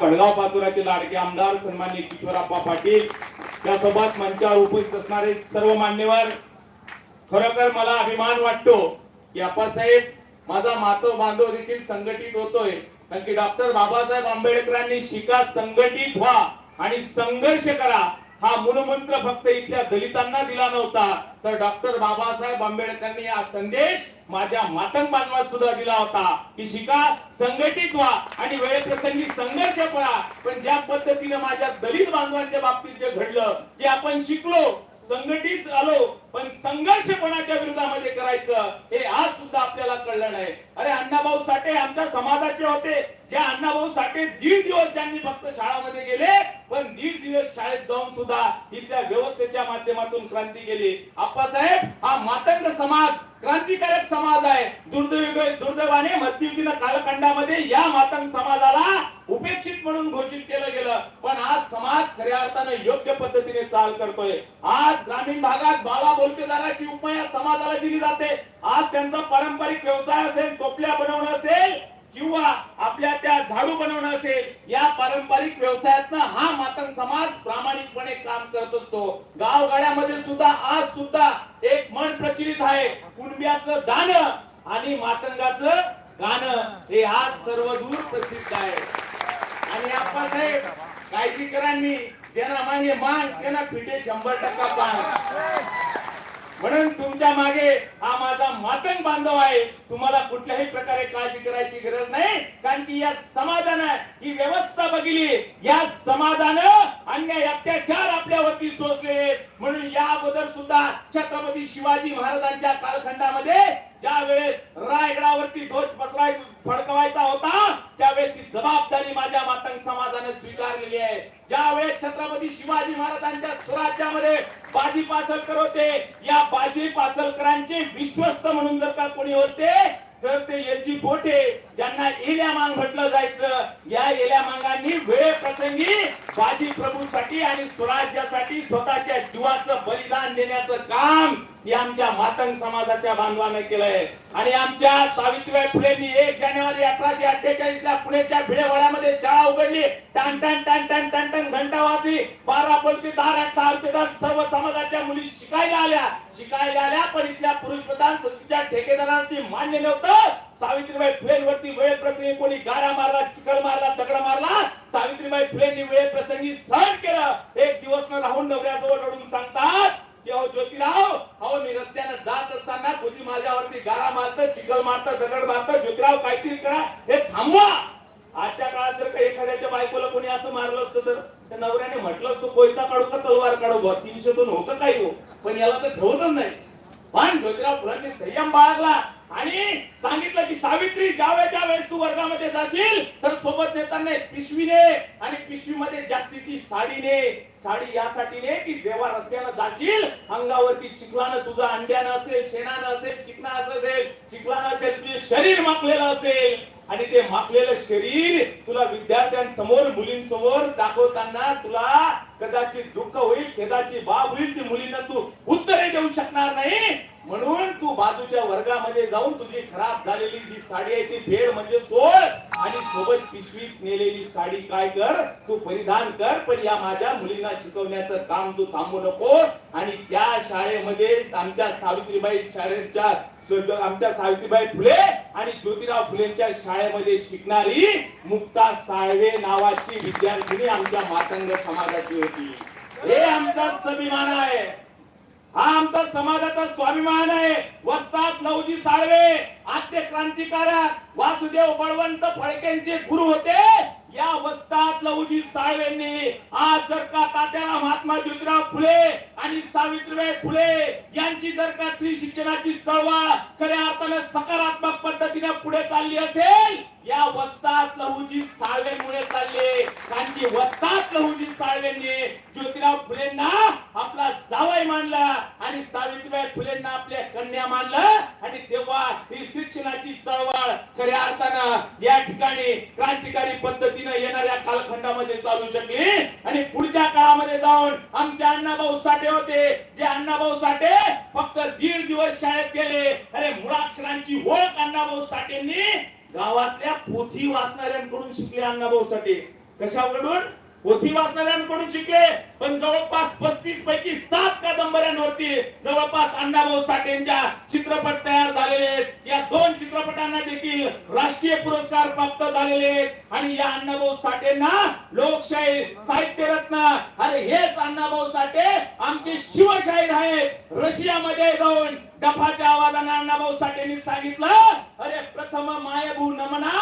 वडगाव पातुराचे लाडके आमदार सन्मान्य किशोरप्पा पाटील यासोबत मंचावर उपस्थित असणारे सर्व मान्यवर खरोखर मला अभिमान वाटतो की अप्पासाहेब माझा मातो बांधव देखील संघटित होतोय. कारण की डॉक्टर बाबासाहेब आंबेडकरांनी शिका संघटित व्हा आणि संघर्ष करा. हा मूलमंत्र फक्त इथल्या दलितांना दिला नव्हता. तर डॉक्टर बाबासाहेब आंबेडकरांनी हा संदेश माझ्या मातंग बांधवात सुद्धा दिला होता. की शिका संघटित व्हा आणि वेळेप्रसंगी संघर्ष पळा पण ज्या पद्धतीने माझ्या दलित बांधवांच्या बाबतीत जे घडलं जे आपण शिकलो संघटित आलो पण संघर्ष कोणाच्या विरोधामध्ये करायचं हे आज सुद्धा आपल्याला कळलं नाही. अरे अण्णाभाऊ साठे आमच्या समाजाचे होते. ज्या अण्णाभाऊ साठे दीड दिवस ज्यांनी फक्त शाळामध्ये गेले पण दीड दिवस शाळेत जाऊन सुद्धा इथल्या व्यवस्थेच्या माध्यमातून क्रांती केली. आप्पासाहेब हा मातंग समाज क्रांतिकारक समाज आहे. दुर्दैव दुर्दैवाने मध्ययुगीन कालखंडामध्ये या मातंग समाजाला उपेक्षित म्हणून घोषित केलं गेलं. पण आज समाज खऱ्या अर्थानं योग्य पद्धतीने चाल करतोय. आज ग्रामीण भागात बाला बोलकेदाराची उपमा समाजाला दिली जाते. आज त्यांचा पारंपरिक व्यवसाय असेल टोपल्या बनवणं असेल किंवा आपल्या त्या झाडू बनवणं असेल या पारंपरिक व्यवसायातनं हा मातंग समाज प्रामाणिकपणे काम करत असतो. गावगाड्यामध्ये सुद्धा आज सुद्धा एक मन प्रचलित आहे कुणब्याचं दान आणि मातंगाचं गाणं. हे आज सर्वदूर प्रसिद्ध आहे. आणि आप्पासाहेब काळजीकरांनी ज्यांना मागे मान त्यांना फिटे शंभर टक्का पान. म्हणून तुमच्या मागे हा माझा मातंग बांधव आहे. तुम्हाला कुठल्याही प्रकारे काळजी करायची गरज नाही. कारण की या समाजानं ही व्यवस्था बघितली. या समाजानं अन्याय अत्याचार आपल्यावरती सोसले म्हणून या अगोदर सुद्धा छत्रपती शिवाजी महाराजांच्या कालखंडामध्ये ज्या वेळेस रायगडावरती ध्वज पसराय फडकवायचा होता त्यावेळेस ती जबाबदारी माझ्या मातंग समाजाने स्वीकारलेली आहे. ज्या वेळेस छत्रपती शिवाजी महाराजांच्या स्वराज्यामध्ये बाजी पासलकर होते या बाजी पासलकरांचे विश्वस्त म्हणून जर का कोणी होते तर ते एलजी गोटे ज्यांना एल्या मांग म्हटलं जायचं या एल्या मांगांनी वेळ प्रसंगी बाजी प्रभूसाठी आणि स्वराज्यासाठी स्वतःच्या जीवाचं बलिदान देण्याचं काम हे आमच्या मातंग समाजाच्या बांधवाने केलंय. आणि आमच्या सावित्रीबाई फुलेंनी एक जानेवारी अठराशे अठ्ठेचाळीस ला पुण्याच्या भिडेवाड्यामध्ये शाळा उघडली. टन टन टन टन टन टन घंटा वाजली. बारा बोलते दार अठरा अर्तेदार सर्व समाजाच्या मुली शिकायला आल्या. शिकायला आल्या पण इथल्या पुरुष प्रधान संस्थेच्या ठेकेदारांनी मान्य नव्हतं. सावित्रीबाई फुलेंवरती वेळ प्रसंगी कोणी गारा मारला चिखल मारला दगड मारला? सावित्रीबाई फुलेंनी वेळ प्रसंगी सहन केलं. एक दिवस न राहून नवऱ्याजवळ रडून सांगतात की अहो ज्योतिराव अहो मी रस्त्यानं जात असताना तुझी माझ्यावरती गारा मारतं चिखल मारतं दगड मारतं ज्योतिराव काहीतरी करा हे थांबवा. आजच्या काळात जर का एखाद्याच्या बायकोला कोणी असं मारलं असतं तर त्या नवऱ्याने म्हटलं असतं कोयता काढू का तलवार काढू बा तीनशे दोन होतं काही हो पण याला तर ठेवतच नाही. पण ज्योतिराव फुलांनी संयम बाळगला. आणि सांगितलं की सावित्री ज्यावेळेस ज्या वेळेस तू वर्गामध्ये जाशील तर सोबत नेताना पिशवीने पिशवी ने आणि पिशवीमध्ये जास्तीची साडी ने. साडी यासाठी ने की जेव्हा रस्त्याला जाशील अंगावरती चिखलानं तुझं अंड्यानं असेल शेणानं असेल चिकना असेल चिखलानं असेल तुझे शरीर माखलेलं असेल. आणि ते माखलेलं शरीर तुला विद्यार्थ्यांसमोर मुलींसमोर दाखवताना तुला कदाचित दुःख होईल खेदाची बाब होईल ती मुलींना तू उत्तरे देऊ शकणार नाही. म्हणून तू बाजूच्या वर्गामध्ये जाऊन तुझी खराब झालेली जी साडी आहे ती फेड म्हणजे सोड. आणि सोबत पिशवीत नेलेली साडी काय कर? तू परिधान कर पण या माझ्या मुलींना शिकवण्याचं काम तू थांबू नको. आणि त्या शाळेमध्ये आमच्या सावित्रीबाई शाळेच्या आमच्या सावित्रीबाई फुले आणि ज्योतिराव फुलेंच्या शाळेमध्ये शिकणारी मुक्ता साळवे नावाची विद्यार्थिनी आमच्या मातंग समाजाची होती. हे आमचा स्वाभिमान आहे. हा आमचा समाजाचा स्वाभिमान आहे. वस्तात लवजी साळवे. आद्य क्रांतिकारक वासुदेव बळवंत फडकेंचे गुरु होते. या वस्तात लहुजी साळवेंनी आज जर का तात्याला महात्मा ज्योतिराव फुले आणि सावित्रीबाई फुले यांची जर का स्त्री शिक्षणाची चळवळ खऱ्या अर्थाने सकारात्मक पद्धतीने पुढे चालली असेल या वस्तात लहुजी साळवेमुळे चालले. कारण की वस्तात लहुजी साळवेंनी ज्योतिराव फुलेंना आपला जावई मानला आणि सावित्रीबाई फुलेंना आपल्या कन्या मानलं. आणि तेव्हा ही शिक्षणाची चळवळ खऱ्या अर्थानं या ठिकाणी क्रांतिकारी पद्धतीने येणाऱ्या कालखंडामध्ये चालू शकली. आणि पुढच्या काळामध्ये जाऊन आमचे अण्णाभाऊ साठे होते. जे अण्णाभाऊ साठे फक्त दीड दिवस शाळेत गेले. अरे मुळाक्षरांची ओळख अण्णाभाऊ साठेंनी गावातल्या पोथी वाचणाऱ्यांकडून शिकले अण्णाभाऊ साठे. कशाकडून पोथी वाचणाऱ्यांकडून शिकले पण जवळपास पस्तीस पैकी सात कादंबऱ्यांवरती जवळपास अण्णाभाऊ साठेंच्या चित्रपट तयार झालेले आहेत. या दोन चित्रपटांना देखील राष्ट्रीय पुरस्कार प्राप्त झालेले आहेत. आणि या अण्णाभाऊ साठेंना लोकशाही साहित्य रत्न अरे हेच अण्णाभाऊ साठे आमचे शिवशाहीर आहेत. रशियामध्ये जाऊन डफाच्या आवाजाने अण्णाभाऊ साठेंनी सांगितलं अरे प्रथम मायभू नमना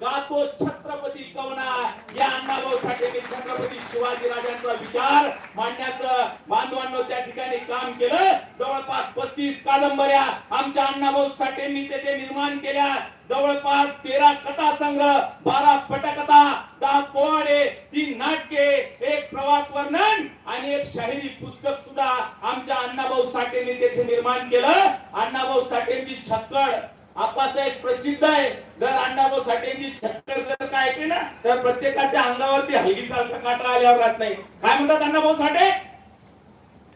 गातो छत्रपती कवना या अण्णाभाऊ साठेंनी छत्रपती शिवाजी राजांचा विचार मांडण्याचं बांधवांनो त्या ठिकाणी काम केलं. जवळपास पस्तीस कादंबऱ्या आमच्या अण्णाभाऊ साठेंनी तेथे निर्माण केल्या. जवळपास तेरा कथा संग्रह बारा पटकथा दहा पोवाडे तीन नाटके एक प्रवास वर्णन आणि एक शाहिरी पुस्तक सुद्धा आमच्या अण्णाभाऊ साठेंनी तेथे निर्माण केलं. अण्णाभाऊ साठेंची छक्कड आपासाहेब प्रसिद्ध आहे. जर अण्णाभाऊ साठेंची छक्कड जर काय ऐकली ना तर प्रत्येकाच्या अंगावरती हल्ली सारखा काटा आल्यावर राहत नाही. काय म्हणतात अण्णाभाऊ साठे?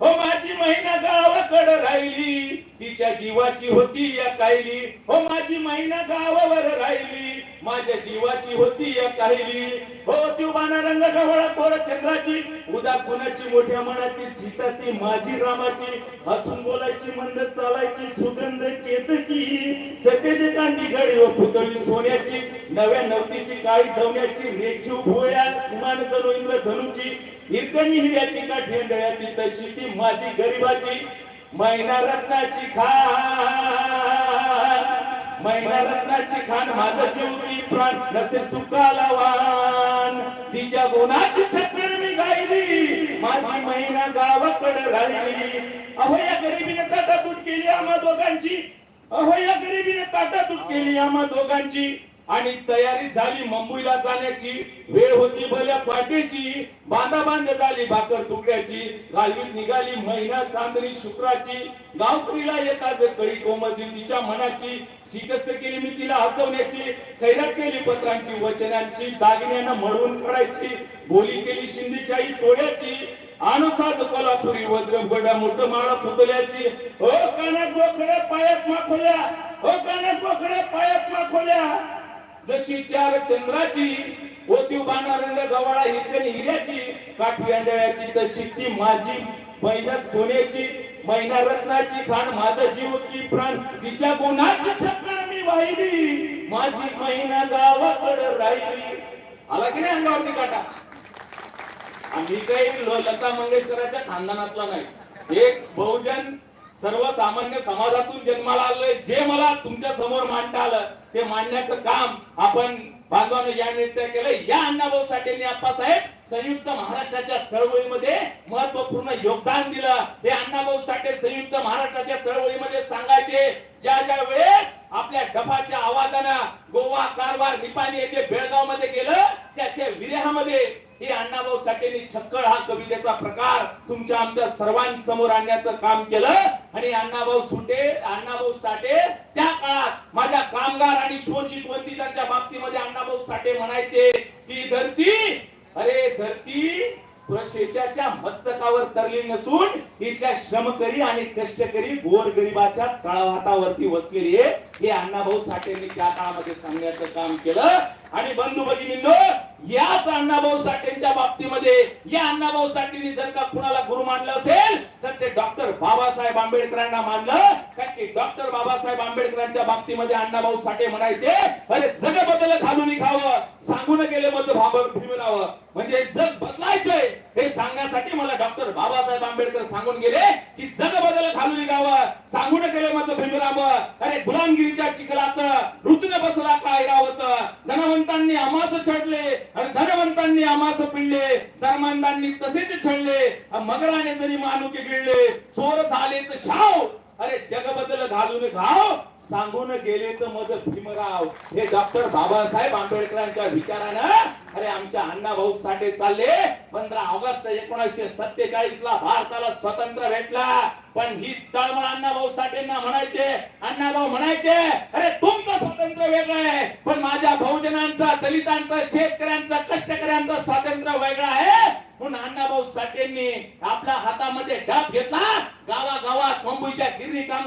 हो माझी महिना गावाकडं राहिली. तिच्या जीवाची होती या कायली. हो माझी महिना गावावर राहिली. माझ्या जीवाची होती या कायली. हो दिवबाना रंग गवळा कोर चंद्राची. उदा कुणाची मोठ्या मनाची सीता ती माझी रामाची. हसून बोलायची मंद चालायची सुगंध केतकी सत्यजे कांती घडी व हो पुतळी सोन्याची. नव्या नवतीची काळी धवण्याची रेखीव भोया कुमान जणू इंद्र धनुची. हिरकणी हिऱ्याची काठी अंडळ्याची तशी ती माझी गरीबाची. मैना रत्नाची खान. मैना रत्नाची खान माझं जीवनी प्राण नसे सुखाला वान. तिच्या गुणाची छत्र गायली माझी महिना गावाकडे राहिली. अहो या गरिबीने ताटातूट केली आम्हा दोघांची. अहो या गरिबीने ताटातूट केली आम्हा दोघांची. आणि तयारी झाली मुंबईला जाण्याची. वेळ होती भल्या पाटीची बांधा बांध झाली भाकर तुकड्याची. गालवीत निघाली महिना चांदणी शुक्राची. गावकरीला येताच कळी कोमजली तिच्या मनाची. शिकस्त केली मी तिला हसवण्याची. खैरात केली पत्रांची वचनांची दागिन्यानं म्हणून करायची बोली केली शिंदीच्याही तोड्याची. अनुसाज कोल्हापुरी वज्र गडा मोठ माळ पुतल्याची. हो कानात गोखड्या पायात माखोल्या. हो कानात गोखड्या पायात माखोल्या. जशी चार चंद्राची होती बाणा गवाळा हिरकणी हिऱ्याची काठी आंधळ्याची तशी ती माझी. महिन्यात सोन्याची महिना रत्नाची खाण माझा जीव की प्राण तिच्या गुणाची छकड मी वाहिली. माझी महिना गावाकडे राहिली. आला की नाही अंगावरती काटा? आम्ही काही लता मंगेशकराच्या खानदानातला नाही. एक बहुजन सर्वसामान्य समाजातून जन्माला आलोय. जे मला तुमच्यासमोर मांडता आलं ते मांडण्याचं काम आपण बांधवानं या नृत्य केलं या अण्णाभाऊ साठेंनी आप्पासाहेब संयुक्त महाराष्ट्राच्या चळवळीमध्ये महत्त्वपूर्ण योगदान दिलं. हे अण्णाभाऊ साठे संयुक्त महाराष्ट्राच्या चळवळीमध्ये सांगायचे ज्या ज्या वेळेस आपल्या डफाच्या आवाजानं गोवा कारवार निपाणी येथे बेळगावमध्ये गेलं त्याच्या विरेहामध्ये हे अण्णाभाऊ साठेंनी छक्कळ हा कवितेचा प्रकार तुमच्या आमच्या सर्वांसमोर आणण्याचं काम केलं. आणि अण्णाभाऊ सुटे अण्णाभाऊ साठे त्या काळात माझ्या कामगार आणि शोषित वंचितांच्या बाबतीमध्ये अण्णा अण्णाभाऊ साठे म्हणायचे की धरती अरे धरती प्रशेषाच्या मस्तकावर तरली नसून इथल्या श्रमकरी आणि कष्टकरी गोर गरिबाच्या तळावातावरती वसलेली आहे. हे अण्णाभाऊ साठेंनी त्या काळामध्ये सांगण्याचं काम केलं. आणि बंधू भगिनींनो याच अण्णाभाऊ साठेंच्या बाबतीमध्ये या अण्णाभाऊ साठेंनी जर का कुणाला गुरु मानलं असेल तर ते डॉक्टर बाबासाहेब आंबेडकरांना मानलं. की डॉक्टर बाबासाहेब आंबेडकरांच्या बाबतीमध्ये अण्णाभाऊ साठे म्हणायचे अरे जग बदल घालून खावं. सांगून गेले मग भाबर भीमरावं. म्हणजे जग बदलायचंय. हे सांगण्यासाठी मला डॉक्टर बाबासाहेब आंबेडकर सांगून गेले की जग बदल घालून गावं सांगून गेले माझं भीमराव. अरे गुलामगिरीच्या चिखलात ऋतून बसला काय रावत? धनवंतांनी आमास छडले आणि धनवंतांनी आमास पिळले. धर्मांतांनी तसेच छडले मगराने जरी मानुके गिळले चोर झाले तर शाव. अरे जगबदल घालून घाव. सांगून गेले तर मज भीमराव. हे डॉक्टर बाबासाहेब आंबेडकरांच्या विचारानं. अरे आमच्या अण्णा भाऊ साठे चालले. पंधरा ऑगस्ट एकोणीसशे सत्तेचाळीस ला भारताला स्वतंत्र भेटला. पण ही तळमळ अण्णा भाऊ साठेंना म्हणायचे. अण्णा भाऊ म्हणायचे अरे तुमचं स्वातंत्र्य वेगळं आहे. पण माझ्या बहुजनांचा दलितांचा शेतकऱ्यांचा कष्टकऱ्यांचं स्वातंत्र्य वेगळं आहे. म्हणून अण्णाभाऊ साठेंनी आपल्या हातामध्ये डाब घेतला.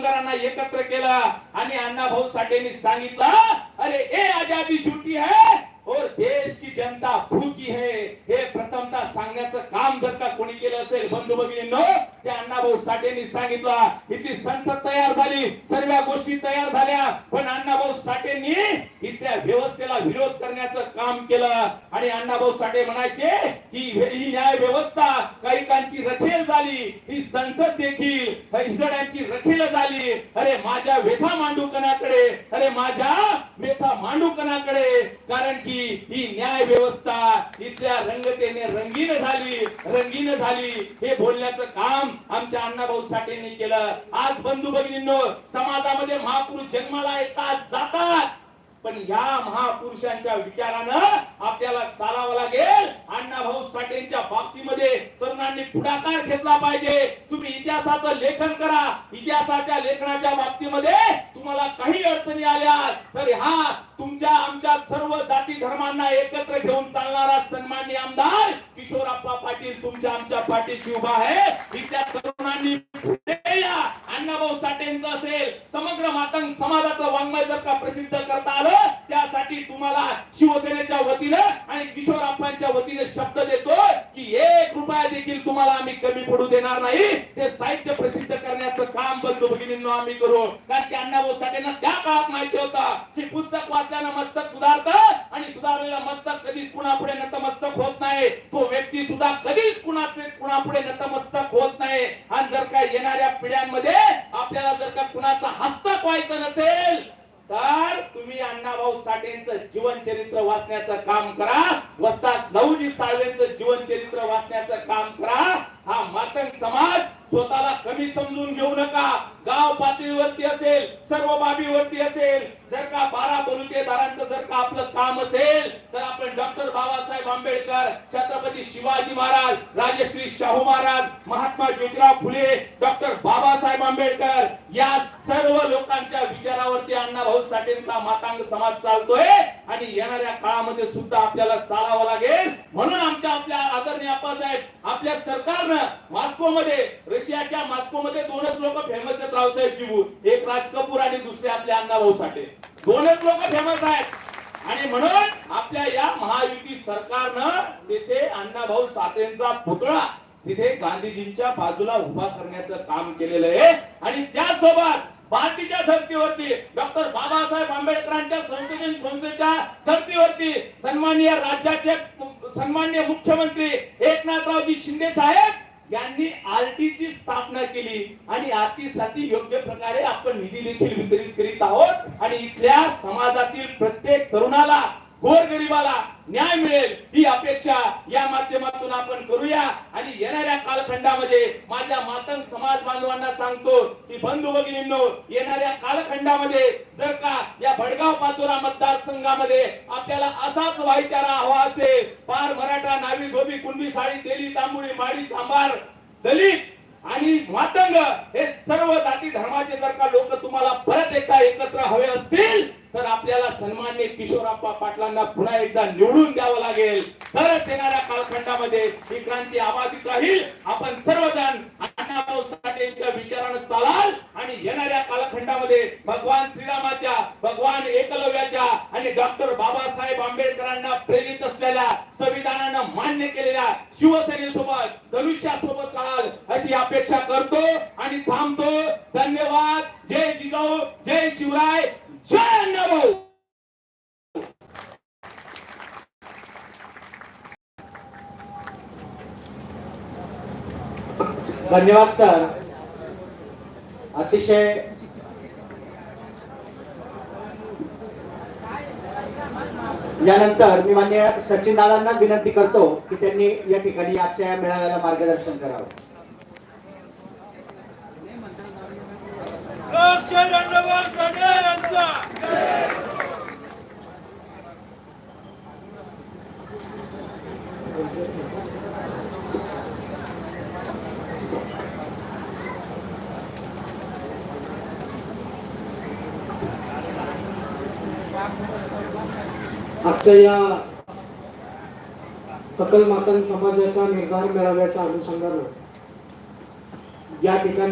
आमदारांना एकत्र केलं आणि अण्णा भाऊ साठेंनी सांगितलं अरे ए आजादी झुटी है और देश की जनता भूकी है. हे प्रथमता सांगण्याचं काम जर का कोणी केलं असेल बंधू भगिनींनो ते अण्णा भाऊ साठेंनी सांगितलं इथली संसद तयार झाली सर्व गोष्टी तयार झाल्या पण अण्णाभाऊ साठेंनी इथल्या व्यवस्थेला विरोध करण्याचं काम केलं. आणि अण्णाभाऊ साठे म्हणायचे की ही न्याय व्यवस्था कैकांची रखेल झाली. ही संसद देखील हिसड्यांची रखेल झाली. अरे माझ्या व्यथा मांडूकणाकडे अरे माझ्या व्यथा मांडूकणाकडे कारण की ही न्याय व्यवस्था इथल्या रंगतेने रंगीन झाली रंगीन झाली. हे बोलण्याचं काम आमच्या अण्णाभाऊ साठेंनी केलं. आज बंधू भगिनींनो समाजामध्ये महापुरुष जन्माला येतात जातात. पण या महापुरुषांच्या विचारानं आपल्याला चालावं लागेल. अण्णाभाऊ साठेंच्या बाबतीमध्ये तरुणांनी पुढाकार घेतला पाहिजे. तुम्ही इतिहासाचं लेखन करा. इतिहासाच्या लेखनाच्या बाबतीमध्ये तुम्हाला काही अडचणी आल्या तर हा तुमच्या आमच्या सर्व जाती धर्मांना एकत्र घेऊन चालणारा सन्मान्य आमदार किशोरप्पा पाटील तुमच्या आमच्या पाठीशी उभा आहे. इथल्या तरुणांनी अण्णाभाऊ साठेंचं असेल. समग्र मातंग समाजाचं वाङ्मय जर का प्रसिद्ध करता आलं त्यासाठी तुम्हाला शिवसेनेच्या वतीनं आणि किशोर किशोरप्पांच्या वतीने शब्द देतो की एक रुपया देखील तुम्हाला आम्ही कमी पडू देणार नाही. ते साहित्य प्रसिद्ध करण्याचं काम बंधू भगिनींनो आम्ही करू. कारण की अण्णाभाऊ साठेंना त्या काळात माहिती होता की पुस्तक वाचल्यानं मस्तक सुधारतं आणि सुधारलेलं मस्तक कधीच कुणापुढे नतमस्तक होत नाही. तो व्यक्ती सुद्धा कधीच कुणाचे कुणापुढे नतमस्तक होत नाही. आणि जर काय येणाऱ्या पिढ्यांमध्ये आपल्याला जर का कुणाचा हस्तक व्हायचं नसेल तर तुम्ही अण्णाभाऊ साठेंचं जीवन चरित्र वाचण्याचं काम करा. वस्तात नऊजी साळवेंचं जीवनचरित्र वाचण्याचं काम करा. हा मातंग समाज स्वतःला कमी समजून घेऊ नका. गाव पातळीवरती असेल सर्व बाबीवरती असेल जर का बारा बलुतेदारांचं जर का आपलं काम असेल तर आपण डॉक्टर बाबासाहेब आंबेडकर छत्रपती शिवाजी महाराज राजश्री शाहू महाराज महात्मा ज्योतिराव फुले डॉक्टर बाबासाहेब आंबेडकर या सर्व लोकांच्या विचारावरती अण्णाभाऊ साठेंचा मातांग समाज चालतोय आणि येणाऱ्या काळामध्ये सुद्धा आपल्याला चालावं लागेल. म्हणून आमच्या आपल्या आदरणीय आप्पासाहेब आपल्या सरकारनं मॉस्को मध्ये रशियाच्या मॉस्को मध्ये दोनच लोक फेमस आहेत रावसाहेब जिबू एक राज कपूर आणि दुसरे आपले अण्णाभाऊ साठे. दोनच लोक फेमस आहेत. आणि म्हणून आपल्या या महायुती सरकारनं अण्णा अण्णाभाऊ साठेंचा पुतळा तिथे गांधीजींच्या बाजूला उभा करण्याचं काम केलेलं आहे. आणि त्यासोबत भारतीच्या धर्तीवरती डॉक्टर बाबासाहेब आंबेडकरांच्या संशोधन संस्थेच्या धर्तीवरती सन्माननीय राज्याचे सन्माननीय मुख्यमंत्री एकनाथरावजी शिंदे साहेब यांनी आरटीची स्थापना केली. आणि आरतीसाठी योग्य प्रकारे आपण निधी देखील वितरित करीत आहोत. आणि इथल्या समाजातील प्रत्येक तरुणाला गोरगरिबाला न्याय मिळेल ही अपेक्षा या माध्यमातून आपण करूया. आणि येणाऱ्या कालखंडामध्ये माझ्या मातंग समाज बांधवांना सांगतो की बंधू भगिनींनो येणाऱ्या कालखंडामध्ये जर का या भडगाव पाचोरा मतदारसंघामध्ये आपल्याला असाच भाईचारा हवा असेल पार मराठा नावी धोबी कुणबी साडी तेली तांबुळी माडी सांबार दलित आणि मातंग हे सर्व जाती धर्माचे जर का लोक तुम्हाला परत एकदा एकत्र हवे असतील तर आपल्याला सन्मान्य किशोरप्पा पाटलांना पुन्हा एकदा निवडून द्यावं लागेल. तरच येणाऱ्या कालखंडामध्ये ही क्रांती आबाधित राहील. आपण सर्वजण अण्णाभाऊ साठेंच्या विचारानं चालाल आणि येणाऱ्या कालखंडामध्ये भगवान श्रीरामाच्या भगवान एकलव्याच्या आणि डॉक्टर बाबासाहेब आंबेडकरांना प्रेरित असलेल्या संविधानानं मान्य केलेल्या शिवसेनेसोबत धनुष्यासोबत राहाल अशी अपेक्षा करतो आणि थांबतो. धन्यवाद. जय जिजाऊ. जय शिवराय. जय अण्णाभाऊ धन्यवाद सर. अतिशय यानंतर मी मान्य सचिन दादांना विनंती करतो की त्यांनी या ठिकाणी आजच्या या मेळाव्याला मार्गदर्शन करावं. लोकशाही आजच्या या सकल मातंग समाजाच्या निर्धार मेळाव्याच्या अनुषंगानं या ठिकाणी